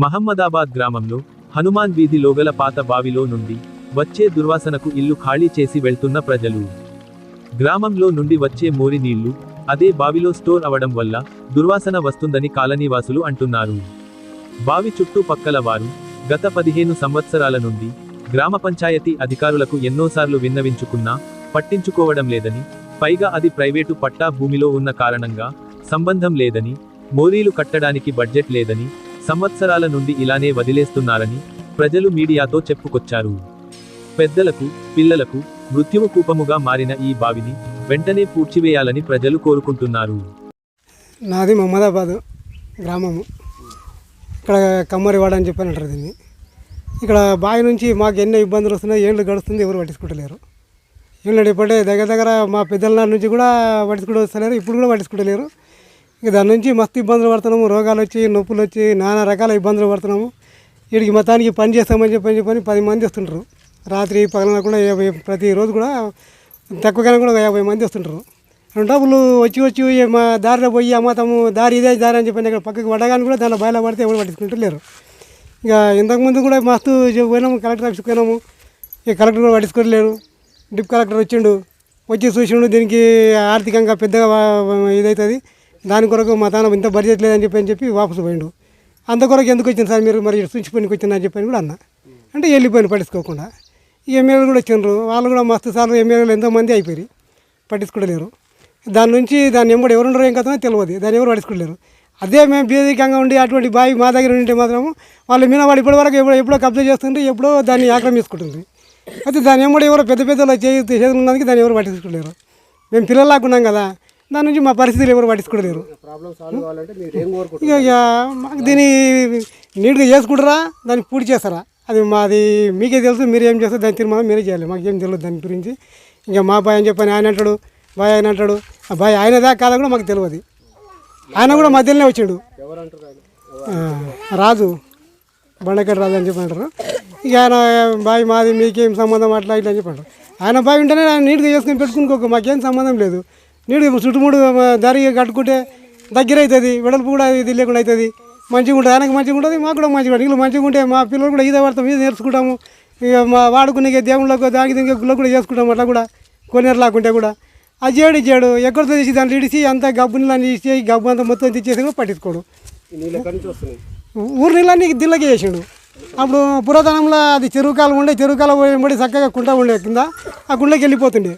మహమ్మదాబాద్ గ్రామంలో హనుమాన్ వీధి లోగల పాత బావిలో నుండి వచ్చే దుర్వాసనకు ఇల్లు ఖాళీ చేసి వెళ్తున్న ప్రజలు. గ్రామంలో నుండి వచ్చే మోరి నీళ్ళు అదే బావిలో స్టోర్ అవడం వల్ల దుర్వాసన వస్తుందని కాలనీవాసులు అంటున్నారు. బావి చుట్టూ పక్కల వారు గత పదిహేను సంవత్సరాల నుండి గ్రామ పంచాయతీ అధికారులకు ఎన్నోసార్లు విన్నవించుకున్నా పట్టించుకోవడం లేదని పైగా అది ప్రైవేటు పట్టా భూమిలో ఉన్న కారణంగా సంబంధం లేదని మోరీలు కట్టడానికి బడ్జెట్ లేదని సంవత్సరాల నుండి ఇలానే వదిలేస్తున్నారని ప్రజలు మీడియాతో చెప్పుకొచ్చారు. పెద్దలకు పిల్లలకు మృత్యువు కూపముగా మారిన ఈ బావిని వెంటనే పూడ్చివేయాలని ప్రజలు కోరుకుంటున్నారు. నాది మహమ్మదాబాద్ గ్రామము. ఇక్కడ కమ్మరివాడ అని చెప్పని అంటారు దీన్ని. ఇక్కడ బావి నుంచి మాకు ఎన్నో ఇబ్బందులు వస్తున్నాయి ఏళ్ళు గడుస్తుంది ఎవరు పట్టించుకుంటలేరు ఏళ్ళు ఇప్పటి దగ్గర దగ్గర మా పెద్దల నుంచి కూడా పట్టించుకుంటూ వస్తలేరు ఇప్పుడు కూడా పట్టించుకుంటలేరు ఇక దాని నుంచి మస్తు ఇబ్బందులు పడుతున్నాము రోగాలు వచ్చి నొప్పులు వచ్చి నానా రకాల ఇబ్బందులు పడుతున్నాము. వీడికి మతానికి పని చేస్తామని చెప్పని చెప్పని పది మంది వస్తుంటారు. రాత్రి పగలన కూడా యాభై ప్రతిరోజు కూడా తక్కువగానే కూడా ఒక యాభై మంది వస్తుంటారు. డబ్బులు వచ్చి వచ్చి మా దారిలో పోయి అమ్మతాము దారి ఇదే దారి అని చెప్పి ఇక్కడ పక్కకి పడగానే కూడా దాంట్లో బయలు పడితే ఎవరు పట్టించుకుంటలేరు ఇక ఇంతకుముందు కూడా మస్తు పోయినాము కలెక్టర్ ఆఫీస్కి పోయినాము. ఇక కలెక్టర్ కూడా పట్టించుకోలేరు. డిప్ కలెక్టర్ వచ్చిండు. వచ్చి చూసిండు దీనికి ఆర్థికంగా పెద్దగా ఇదవుతుంది దాని కొరకు మా తాను ఇంత బడ్జెట్ లేదని చెప్పి అని చెప్పి వాపసు పోయిండు. అంత కొరకు ఎందుకు వచ్చింది సార్ మీరు మరి సుంచిపోయినకి వచ్చిందని చెప్పి చెప్పని కూడా అన్న. అంటే వెళ్ళిపోయిన పట్టించుకోకుండా. ఈ ఎమ్మెల్యేలు కూడా వచ్చిండ్రు. వాళ్ళు కూడా మస్తు సార్లు ఎమ్మెల్యేలు ఎంతోమంది అయిపోయారు పట్టించుకోలేరు. దాని నుంచి దాన్ని ఎంబడి ఎవరు ఉండరు ఏం కథనో తెలియదు. దాన్ని ఎవరు పట్టించుకోలేరు. అదే మేము బేదికంగా ఉండి అటువంటి బావి మా దగ్గర ఉంటే మాత్రము వాళ్ళు మీద వాళ్ళు ఇప్పటి వరకు ఎప్పుడో ఎప్పుడో కబ్జా చేస్తుంటే ఎప్పుడో దాన్ని ఆక్రమించుకుంటుంది అయితే దాని ఎంబడి ఎవరో పెద్ద పెద్దలు చేయి చేతులు ఉన్నందుకు దాన్ని ఎవరు పట్టించుకోలేరు. మేము పిల్లలాగా ఉన్నాం కదా. దాని నుంచి మా పరిస్థితులు ఎవరు పట్టించుకోలేరు. ఇక ఇక మాకు దీన్ని నీట్గా చేసుకుంటారా? దాన్ని పూర్తి చేస్తారా? అది మాది మీకే తెలుసు మీరు ఏం చేస్తారు దాని తీర్మానం మీరే చేయాలి. మాకు ఏం తెలియదు దాని గురించి. ఇంకా మా బాయ్ అని చెప్పని ఆయన అంటాడు బాయ్ ఆయన అంటాడు. ఆ బాయ్ ఆయనదా కాదా కూడా మాకు తెలియదు. ఆయన కూడా మధ్యలోనే వచ్చాడు. రాజు బండకడి రాజు అని చెప్పి అంటారు. ఇక ఆయన బాయ్ మాది మీకేం సంబంధం అట్లా ఇట్లా అని చెప్పి అంటారు. ఆయన బాయ్ ఉంటేనే ఆయన నీట్గా చేసుకుని పెట్టుకునుకోక మాకేం సంబంధం లేదు. నీట్గా చుట్టుముడు దారి కట్టుకుంటే దగ్గర అవుతుంది వెడల్పు కూడా ఇది లేకుండా అవుతుంది. మంచిగా ఉంటుంది ఆయనకు మంచిగా ఉంటుంది మాకు కూడా మంచిగా ఉంటుంది. మంచిగా ఉంటే మా పిల్లలు కూడా ఈత పడతాం ఈత నేర్చుకుంటాము. ఇక మా వాడుకునే దేవుళ్ళకు దానికి దీనికి గుళ్ళ కూడా చేసుకుంటాము అట్లా కూడా కొనేరు లాకుంటే కూడా. అది చేయడు ఇది చేయడు ఎక్కడితో తీసి దాంట్లో ఇడిసి అంత గబ్బు నీళ్ళని తీసి గబ్బు అంతా మొత్తం తెచ్చేసి కూడా పట్టించుకోడు. ఊరు నీళ్ళని దిల్లకి చేసిండు. అప్పుడు పురాతనంలో అది చెరువు కాలం ఉండే చెరువు కాలం పడి చక్కగా కుంట ఉండే కింద ఆ గుండెకి వెళ్ళిపోతుండే.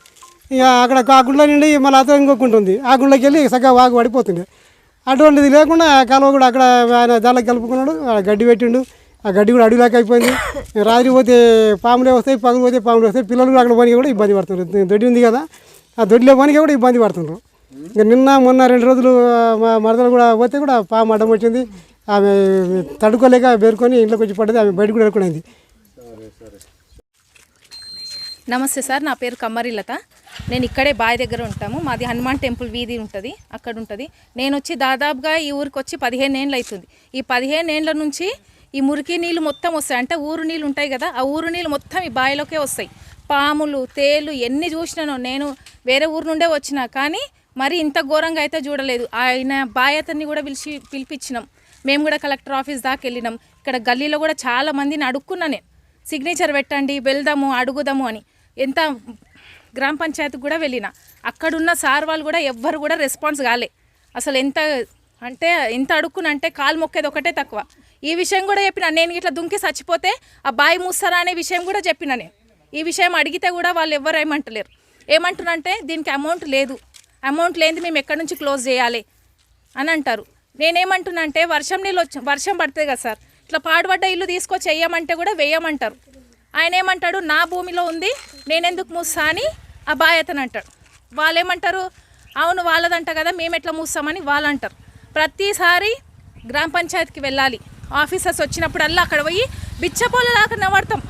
ఇక అక్కడ ఆ గుండె నుండి మళ్ళీ అతను ఇంకో ఆ గుండెకి వెళ్ళి సగ్గా వాగు పడిపోతుండే అటువంటిది లేకుండా ఆ కాలువ కూడా అక్కడ ఆయన దానికి కలుపుకున్నాడు. గడ్డి పెట్టిండు. ఆ గడ్డి కూడా అడవిలాగా అయిపోయింది. రాత్రి పోతే పాములే వస్తాయి పగులు పోతే పాములు వస్తాయి. పిల్లలు కూడా అక్కడ పోనీ కూడా ఇబ్బంది పడుతున్నారు దొడ్డి ఉంది కదా ఆ దొడ్డిలో పోనీ కూడా ఇబ్బంది పడుతున్నారు ఇంకా నిన్న మొన్న రెండు రోజులు మా మరదలు కూడా పోతే కూడా పాము అడ్డం వచ్చింది. ఆమె తడుకోలేక పేరుకొని ఇంట్లోకి వచ్చి పడ్డది. ఆమె బయట కూడా ఎడుకునేది నమస్తే సార్ నా పేరు కమ్మరిలత. నేను ఇక్కడే బావి దగ్గర ఉంటాము. మాది హనుమాన్ టెంపుల్ వీధి ఉంటుంది. అక్కడ ఉంటుంది. నేను వచ్చి దాదాపుగా ఈ ఊరికి వచ్చి పదిహేను ఏళ్ళు అవుతుంది ఈ పదిహేను ఏళ్ళ నుంచి ఈ మురికి నీళ్ళు మొత్తం వస్తాయి. అంటే ఊరు నీళ్ళు ఉంటాయి కదా ఆ ఊరు నీళ్ళు మొత్తం ఈ బావిలోకే వస్తాయి. పాములు తేలు ఎన్ని చూసినానో నేను వేరే ఊరు నుండే వచ్చిన కానీ మరి ఇంత ఘోరంగా అయితే చూడలేదు. ఆయన బాయ్ కూడా పిలిచి పిలిపించినాం. మేము కూడా కలెక్టర్ ఆఫీస్ దాకా వెళ్ళినాం. ఇక్కడ గల్లీలో కూడా చాలా మందిని అడుక్కున్నా నేను. సిగ్నేచర్ పెట్టండి వెళ్దాము అడుగుదాము అని. ఎంత గ్రామ పంచాయతీకి కూడా వెళ్ళిన. అక్కడున్న సార్ వాళ్ళు కూడా ఎవ్వరు కూడా రెస్పాన్స్ కాలే. అసలు ఎంత అంటే ఎంత అడుక్కునంటే కాలు మొక్కేది ఒకటే తక్కువ. ఈ విషయం కూడా చెప్పిన. నేను ఇట్లా దుంకి చచ్చిపోతే ఆ బాయి మూస్తారా అనే విషయం కూడా చెప్పిన నేను. ఈ విషయం అడిగితే కూడా వాళ్ళు ఎవ్వరు ఏమంటలేరు. ఏమంటున్నంటే దీనికి అమౌంట్ లేదు. అమౌంట్ లేనిది మేము ఎక్కడి నుంచి క్లోజ్ చేయాలి అని అంటారు. నేనేమంటున్నా అంటే వర్షం నీళ్ళు వచ్చి వర్షం పడుతుంది కదా సార్. ఇట్లా పాడుపడ్డ ఇల్లు తీసుకొచ్చి వేయమంటే కూడా వేయమంటారు. ఆయన ఏమంటాడు నా భూమిలో ఉంది నేనెందుకు మూస్తా అని ఆ బాయతను అంటాడు. వాళ్ళు ఏమంటారు అవును వాళ్ళదంట కదా మేము ఎట్లా మూస్తామని? వాళ్ళు అంటారు ప్రతిసారి గ్రామ పంచాయతీకి వెళ్ళాలి. ఆఫీసర్స్ వచ్చినప్పుడల్లా అక్కడ పోయి బిచ్చపోలలాగా నిలబడతాం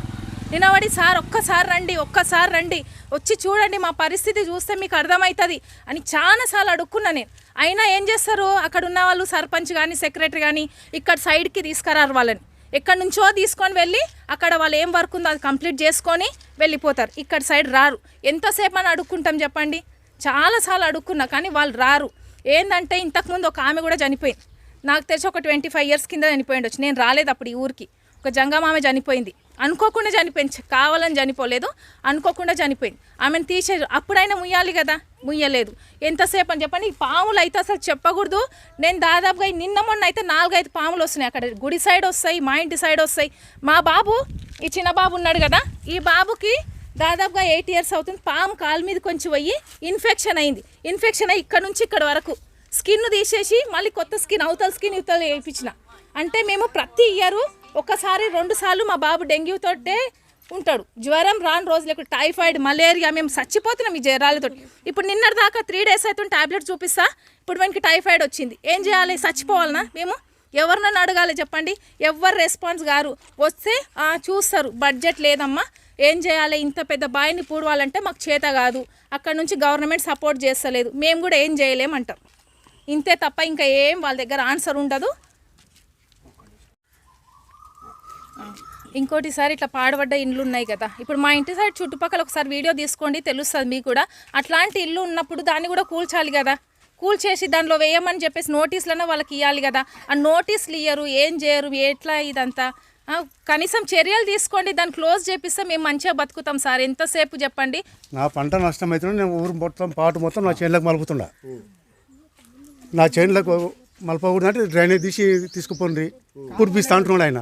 నిలబడి సార్ ఒక్కసారి రండి ఒక్కసారి రండి వచ్చి చూడండి మా పరిస్థితి చూస్తే మీకు అర్థమవుతుంది అని చాలాసార్లు అడుక్కున్నా నేను. అయినా ఏం చేస్తారు అక్కడ ఉన్న వాళ్ళు సర్పంచ్ కానీ సెక్రటరీ కానీ ఇక్కడ సైడ్కి తీసుకురారు వాళ్ళని. ఎక్కడి నుంచో తీసుకొని వెళ్ళి అక్కడ వాళ్ళు ఏం వర్క్ ఉందో అది కంప్లీట్ చేసుకొని వెళ్ళిపోతారు. ఇక్కడ సైడ్ రారు. ఎంతసేపు అని అడుక్కుంటాం చెప్పండి? చాలాసార్లు అడుక్కున్నా కానీ వాళ్ళు రారు. ఏంటంటే ఇంతకుముందు ఒక ఆమె కూడా చనిపోయింది. నాకు తెలిసి ఒక ట్వంటీ ఫైవ్ ఇయర్స్ కింద చనిపోయి ఉండొచ్చు నేను రాలేదు అప్పుడు ఈ ఊరికి. ఒక జంగమామె చనిపోయింది. అనుకోకుండా చనిపోయింది. కావాలని చనిపోలేదు. అనుకోకుండా చనిపోయింది. ఆమెను తీసేది అప్పుడైనా ముయ్యాలి కదా? ముయ్యలేదు. ఎంతసేపు అని చెప్పండి పాములు అయితే అసలు చెప్పకూడదు. నేను దాదాపుగా నిన్న మొన్న అయితే నాలుగైదు పాములు వస్తున్నాయి అక్కడ. గుడి సైడ్ వస్తాయి మా ఇంటి సైడ్ వస్తాయి. మా బాబు ఈ చిన్న బాబు ఉన్నాడు కదా? ఈ బాబుకి దాదాపుగా ఎయిట్ ఇయర్స్ అవుతుంది. పాము కాలు మీద కొంచెం పోయి ఇన్ఫెక్షన్ అయింది. ఇన్ఫెక్షన్ అయ్యి ఇక్కడ నుంచి ఇక్కడ వరకు. స్కిన్ తీసేసి మళ్ళీ కొత్త స్కిన్ అవతల స్కిన్ ఇవతల వేయించిన. అంటే మేము ప్రతి ఇయర్ ఒకసారి రెండు సార్లు మా బాబు డెంగ్యూతోటే ఉంటాడు. జ్వరం రాని రోజులకు టైఫాయిడ్ మలేరియా మేము చచ్చిపోతున్నాం ఈ జ్వరాలతో. ఇప్పుడు నిన్నటి దాకా త్రీ డేస్ అయితే టాబ్లెట్ చూపిస్తా ఇప్పుడు మనకి టైఫాయిడ్ వచ్చింది. ఏం చేయాలి? చచ్చిపోవాలనా మేము? ఎవరినైనా అడగాలి చెప్పండి. ఎవరు రెస్పాన్స్ గారు? వస్తే చూస్తారు. బడ్జెట్ లేదమ్మా. ఏం చేయాలి? ఇంత పెద్ద బాయిని పూడవాలంటే మాకు చేత కాదు. అక్కడ నుంచి గవర్నమెంట్ సపోర్ట్ చేస్తలేదు. మేము కూడా ఏం చేయలేమంటాం. ఇంతే తప్ప ఇంకా ఏం వాళ్ళ దగ్గర ఆన్సర్ ఉండదు. ఇంకోటి సార్ ఇట్లా పాడబడ్డ ఇండ్లు ఉన్నాయి కదా. ఇప్పుడు మా ఇంటి సైడ్ చుట్టుపక్కల ఒకసారి వీడియో తీసుకోండి తెలుస్తుంది మీకు కూడా. అట్లాంటి ఇల్లు ఉన్నప్పుడు దాన్ని కూడా కూల్చాలి కదా. కూల్చేసి దానిలో వేయమని చెప్పేసి నోటీసులనే వాళ్ళకి ఇవ్వాలి కదా. ఆ నోటీసులు ఇయ్యరు ఏం చేయరు ఎట్లా ఇదంతా? కనీసం చర్యలు తీసుకోండి దాన్ని క్లోజ్ చేపిస్తే మేము మంచిగా బతుకుతాం సార్. ఎంతసేపు చెప్పండి? నా పంట నష్టం అయితే నేను ఊరు మొత్తం పాటు మొత్తం నా చేనులకు మలుపుతుండా. నా చేనులకు మలపకూడదు అంటే డ్రైనేజ్ తీసి తీసుకుపోండి. పుడిపిస్తా అంటున్నాడు ఆయన.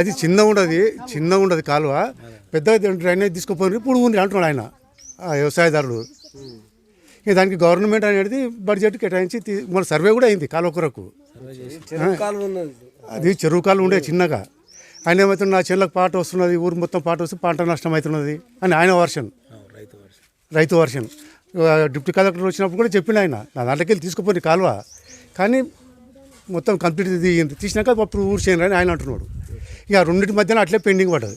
అది చిన్న ఉండదు చిన్న ఉండదు కాలువ. పెద్ద డ్రైనేజ్ తీసుకుపోండి పుడుగుంది అంటున్నాడు ఆయన ఆ వ్యవసాయదారుడు. ఇక దానికి గవర్నమెంట్ అనేది బడ్జెట్ కేటాయించి మన సర్వే కూడా అయింది కాలువ కొరకు. అది చెరువు కాలు ఉండే చిన్నగా. ఆయన ఏమవుతుంది నా చెల్లకు పాట వస్తున్నది ఊరు మొత్తం పాట వస్తే పంట నష్టం అవుతున్నది అని ఆయన వర్షన్. రైతు వర్షన్. డిప్యూటీ కలెక్టర్ వచ్చినప్పుడు కూడా చెప్పిండు ఆయన నా దాంట్లోకి వెళ్ళి తీసుకుపోయి కాలువ. కానీ మొత్తం కంప్లీట్ తీయండి తీసినాక అప్పుడు ఊరు చేయను అని ఆయన అంటున్నాడు. ఇక రెండింటి మధ్యన అట్లే పెండింగ్ పడ్డది.